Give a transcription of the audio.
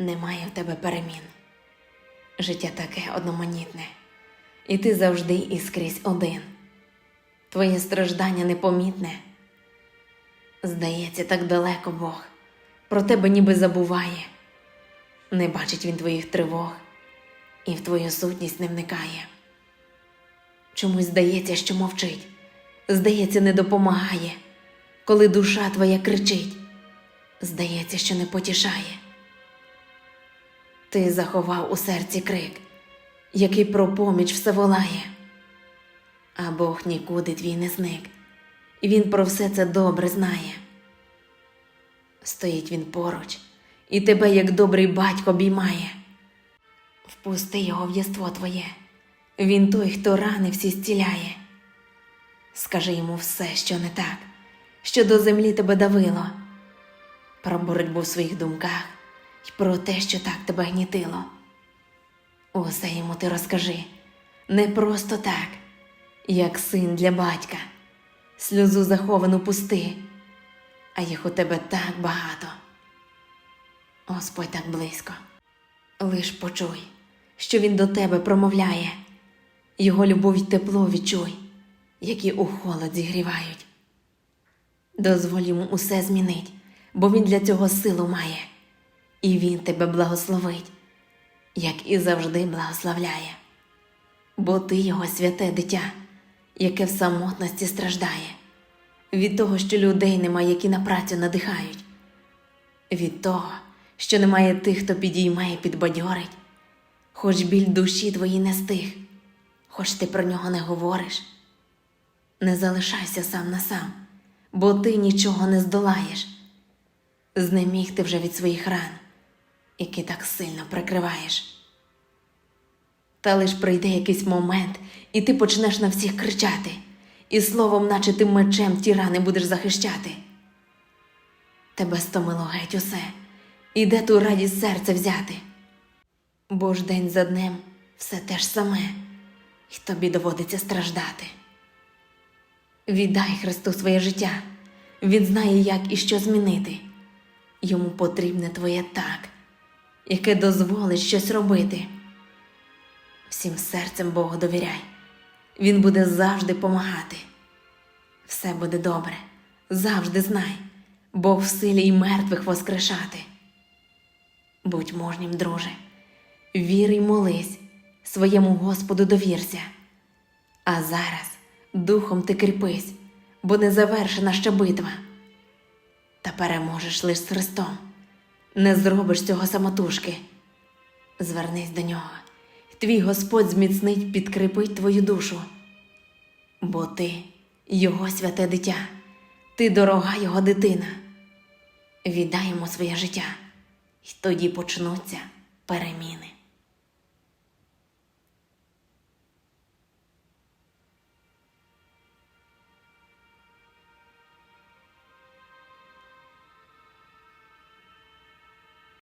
Немає в тебе перемін. Життя таке одноманітне, і ти завжди і скрізь один. Твоє страждання непомітне. Здається, так далеко Бог, про тебе ніби забуває. Не бачить він твоїх тривог і в твою сутність не вникає. Чомусь здається, що мовчить, здається, не допомагає, коли душа твоя кричить, здається, що не потішає. Ти заховав у серці крик, який про поміч все волає, а Бог нікуди твій не зник, і Він про все це добре знає. Стоїть він поруч, і тебе, як добрий батько, обіймає. Впусти його в єство твоє, він той, хто рани всі зціляє. Скажи йому все, що не так, що до землі тебе давило, про боротьбу в своїх думках і про те, що так тебе гнітило. Усе йому ти розкажи, не просто так, як син для батька, сльозу заховану пусти, а їх у тебе так багато. Господь так близько. Лиш почуй, що він до тебе промовляє, його любов й тепло відчуй, які у холод зігрівають. Дозволь йому усе змінить, бо він для цього силу має, і він тебе благословить, як і завжди благословляє. Бо ти його святе дитя, яке в самотності страждає, від того, що людей нема, які на працю надихають, від того, що немає тих, хто підіймає, підбадьорить, хоч біль душі твої не стих, хоч ти про нього не говориш. Не залишайся сам на сам, бо ти нічого не здолаєш. Знеміг ти вже від своїх ран, які так сильно прикриваєш. Та лиш прийде якийсь момент, і ти почнеш на всіх кричати, і словом, наче ти мечем ті рани будеш захищати. Тебе стомило геть усе, і де ту радість серця взяти? Бо ж день за днем все те ж саме, і тобі доводиться страждати. Віддай Христу своє життя, Він знає, як і що змінити. Йому потрібне твоє так, яке дозволить щось робити. Всім серцем Богу довіряй, Він буде завжди помагати. Все буде добре, завжди знай, Бог в силі й мертвих воскрешати. Будь мужнім, друже, вір й молись, своєму Господу довірся. А зараз духом ти кріпись, бо не завершена ще битва. Та переможеш лиш з Христом, не зробиш цього самотужки. Звернись до нього, твій Господь зміцнить, підкріпить твою душу. Бо ти його святе дитя, ти дорога його дитина. Віддай йому своє життя, і тоді почнуться переміни.